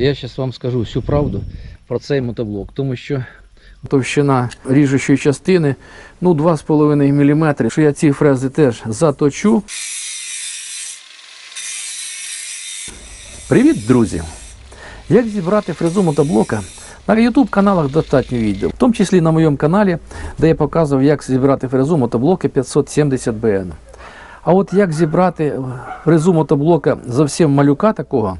Я зараз вам скажу всю правду про цей мотоблок, тому що товщина ріжучої частини ну 2,5 мм. Що я ці фрези теж заточу. Привіт, друзі! Як зібрати фрезу мотоблока? На YouTube каналах достатньо відео, в тому числі на моєму каналі, де я показував, як зібрати фрезу мотоблоки 570 BN. А от як зібрати фрезу мотоблока зовсім малюка такого,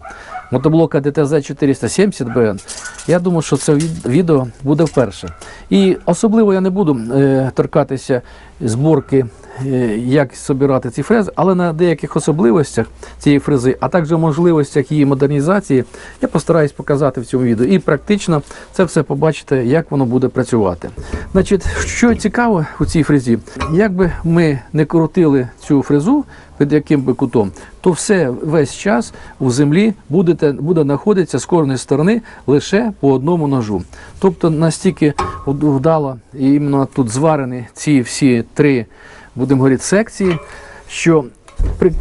мотоблока ДТЗ 470 БН, я думаю, що це відео буде вперше. І особливо я не буду е, торкатися зборки, е, як збирати ці фрези, але на деяких особливостях цієї фрези, а також можливостях її модернізації, я постараюсь показати в цьому відео. І практично це все побачите, як воно буде працювати. Значить, що цікаво у цій фрезі, як би ми не крутили цю фрезу під яким би кутом, то все весь час у землі будете, буде знаходитися з кожної сторони лише по одному ножу. Тобто настільки вдало іменно тут зварені ці всі три, будемо говорити, секції, що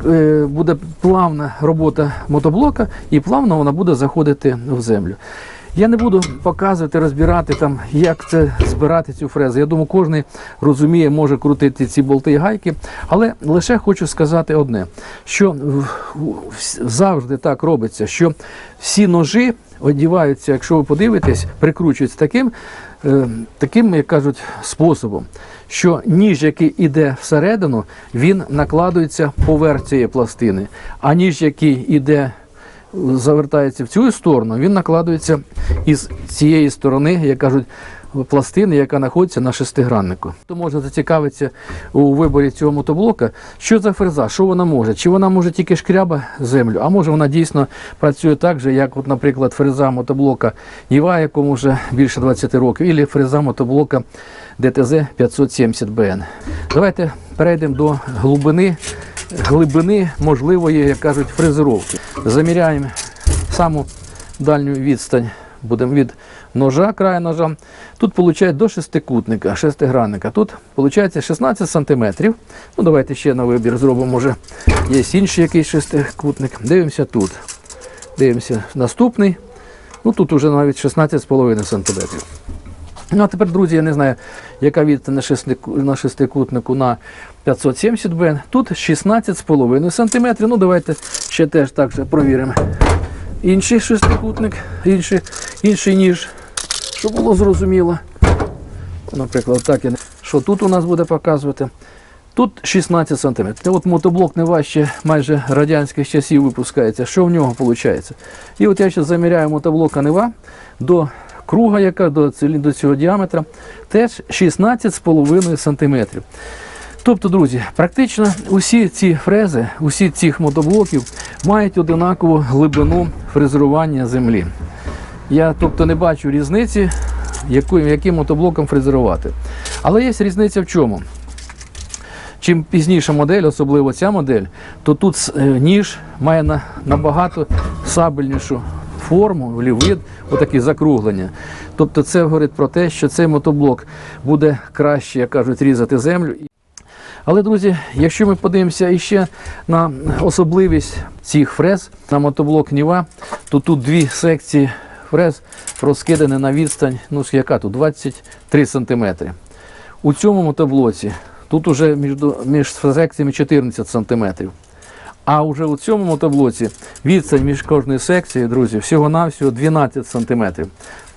е, буде плавна робота мотоблока і плавно вона буде заходити в землю. Я не буду показувати, розбирати там, як це збирати цю фрезу. Я думаю, кожен розуміє, може крутити ці болти і гайки. Але лише хочу сказати одне: що завжди так робиться, що всі ножі одіваються, якщо ви подивитесь, прикручуються таким, е, таким, як кажуть, способом, що ніж, який іде всередину, він накладується поверх цієї пластини, а ніж, який іде завертається в цю сторону, він накладується із цієї сторони, як кажуть, пластини, яка знаходиться на шестиграннику. Хто може зацікавитися у виборі цього мотоблока, що за фреза, що вона може? Чи вона може тільки шкряба землю, а може вона дійсно працює так же, як, от, наприклад, фреза мотоблока Єва, якому вже більше 20 років, і фреза мотоблока ДТЗ 570 БН. Давайте перейдемо до глибини глибини можливої, як кажуть, фрезеровки. Заміряємо саму дальню відстань, будемо від ножа, краю ножа. Тут виходить до шестикутника, шестигранника. Тут виходить 16 см. Ну, давайте ще на вибір зробимо, може є інший якийсь шестикутник. Дивимося тут. Дивимося наступний. Ну тут вже навіть 16,5 см. Ну, а тепер, друзі, я не знаю, яка відстань на на шестикутнику на 570 бн. Тут 16,5 см. Ну, давайте ще теж так же провіримо. Інший шестикутник, інший, інший ніж, щоб було зрозуміло. Наприклад, так не- що тут у нас буде показувати. Тут 16 см. От мотоблок не важче майже радянських часів випускається. Що в нього виходить? І от я зараз заміряю мотоблока Нева до круга, яка до, до цього діаметра, теж 16,5 см. Тобто, друзі, практично усі ці фрези, усі цих мотоблоків мають одинакову глибину фрезерування землі. Я тобто не бачу різниці, яку, яким мотоблоком фрезерувати. Але є різниця в чому? Чим пізніша модель, особливо ця модель, то тут е, ніж має набагато сабельнішу форму, вид, отакі закруглення. Тобто це говорить про те, що цей мотоблок буде краще, як кажуть, різати землю. Але, друзі, якщо ми подивимося іще на особливість цих фрез на мотоблок Ніва, то тут дві секції фрез розкидані на відстань, ну яка тут 23 см. У цьому мотоблоці тут уже між, між секціями 14 см. А вже у цьому мотоблоці відстань між кожною секцією, друзі, всього-навсього 12 см.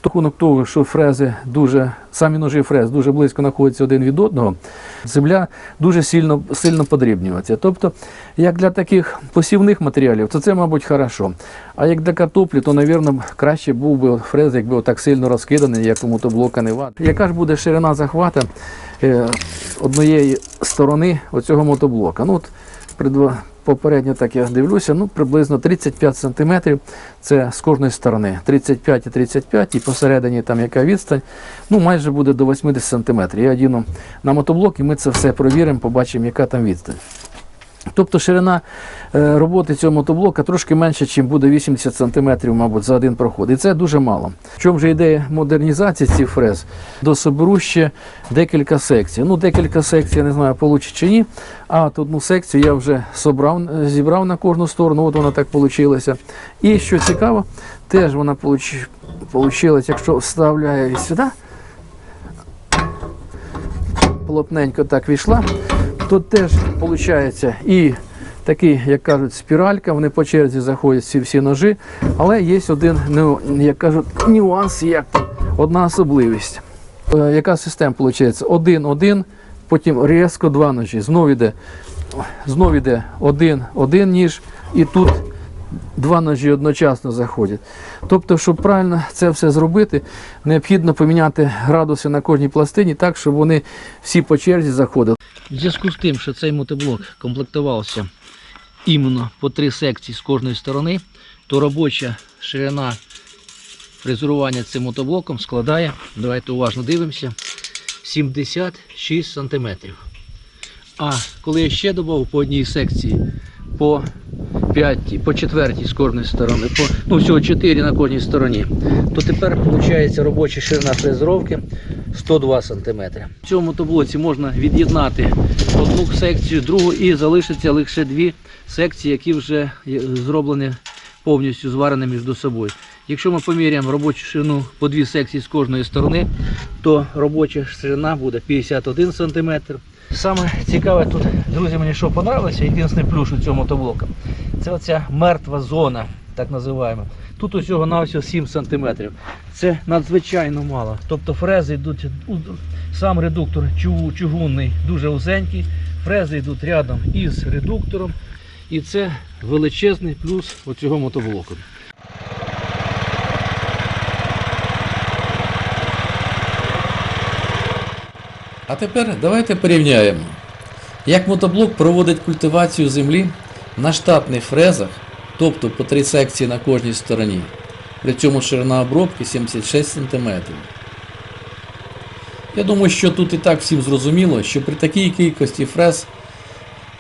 Рахунок того, що фрези дуже, самі ножі фрез дуже близько знаходяться один від одного, земля дуже сильно, сильно подрібнюється. Тобто, як для таких посівних матеріалів, то це, мабуть, хорошо. А як для картоплі, то, мабуть, краще був би фрез, якби так сильно розкиданий, як у мотоблока Нева. Яка ж буде ширина захвата е, однієї сторони оцього мотоблока? Ну, от, Попередньо так я дивлюся, ну приблизно 35 см це з кожної сторони. 35 і 35, і посередині там яка відстань, ну майже буде до 80 см. Я одіну на мотоблок і ми це все провіримо, побачимо, яка там відстань. Тобто ширина е, роботи цього мотоблока трошки менше, ніж буде 80 см, мабуть, за один проход. І це дуже мало. В чому же ідея модернізації цих фрез? Дособеру ще декілька секцій. Ну, декілька секцій, я не знаю, вийде чи ні. А от одну секцію я вже собрав, е, зібрав на кожну сторону, от вона так вийшла. І що цікаво, теж вона вийшла, якщо вставляю сюди, плотненько так війшла. Тут теж виходить і такий, як кажуть, спіралька, вони по черзі заходять всі всі ножі, але є один, ну, як кажуть, нюанс, як одна особливість. Е, Яка система виходить? Один-один, потім різко два ножі. Знову йде знову йде один, один ніж, і тут два ножі одночасно заходять. Тобто, щоб правильно це все зробити, необхідно поміняти градуси на кожній пластині так, щоб вони всі по черзі заходили. В зв'язку з тим, що цей мотоблок комплектувався іменно по три секції з кожної сторони, то робоча ширина фрезерування цим мотоблоком складає, давайте уважно дивимося, 76 см. А коли я ще додав по одній секції по п'ятій, по четвертій з кожної сторони, по, ну всього 4 на кожній стороні, то тепер виходить робоча ширина фрезеровки 102 см. В цьому мотоблоці можна від'єднати одну секцію, другу і залишиться лише дві секції, які вже зроблені повністю зварені між собою. Якщо ми поміряємо робочу ширину по дві секції з кожної сторони, то робоча ширина буде 51 см. Саме цікаве тут, друзі, мені що подобається, єдиний плюс у цього мотоблока. Це оця мертва зона, так називаємо. Тут усього на всього 7 см. Це надзвичайно мало. Тобто фрези йдуть, сам редуктор чугунний, дуже узенький. Фрези йдуть рядом із редуктором. І це величезний плюс оцього мотоблоку. А тепер давайте порівняємо, як мотоблок проводить культивацію землі на штатних фрезах, тобто по три секції на кожній стороні. При цьому ширина обробки 76 см. Я думаю, що тут і так всім зрозуміло, що при такій кількості фрез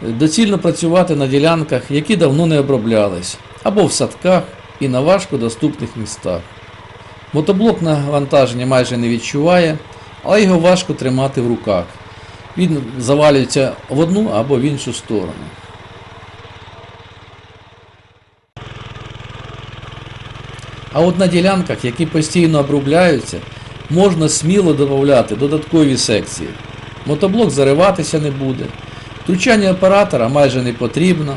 доцільно працювати на ділянках, які давно не оброблялись, або в садках і на важко доступних містах. Мотоблок навантаження майже не відчуває, але його важко тримати в руках. Він завалюється в одну або в іншу сторону. А от на ділянках, які постійно обробляються, можна сміло додати додаткові секції. Мотоблок зариватися не буде, втручання оператора майже не потрібно.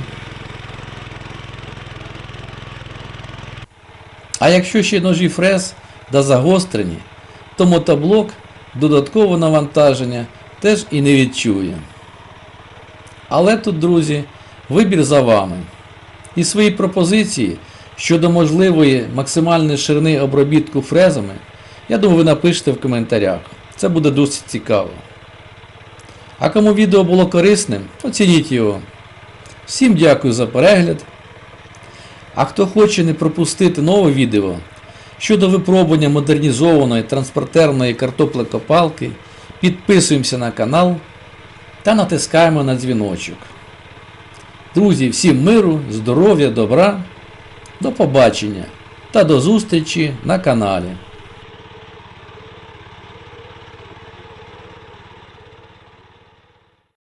А якщо ще ножі фрез да загострені, то мотоблок додаткове навантаження теж і не відчує. Але тут, друзі, вибір за вами. І свої пропозиції щодо можливої максимальної ширини обробітку фрезами, я думаю, ви напишете в коментарях. Це буде досить цікаво. А кому відео було корисним, оцініть його. Всім дякую за перегляд. А хто хоче не пропустити нове відео щодо випробування модернізованої транспортерної картоплекопалки, підписуємося на канал та натискаємо на дзвіночок. Друзі, всім миру, здоров'я, добра, до побачення та до зустрічі на каналі.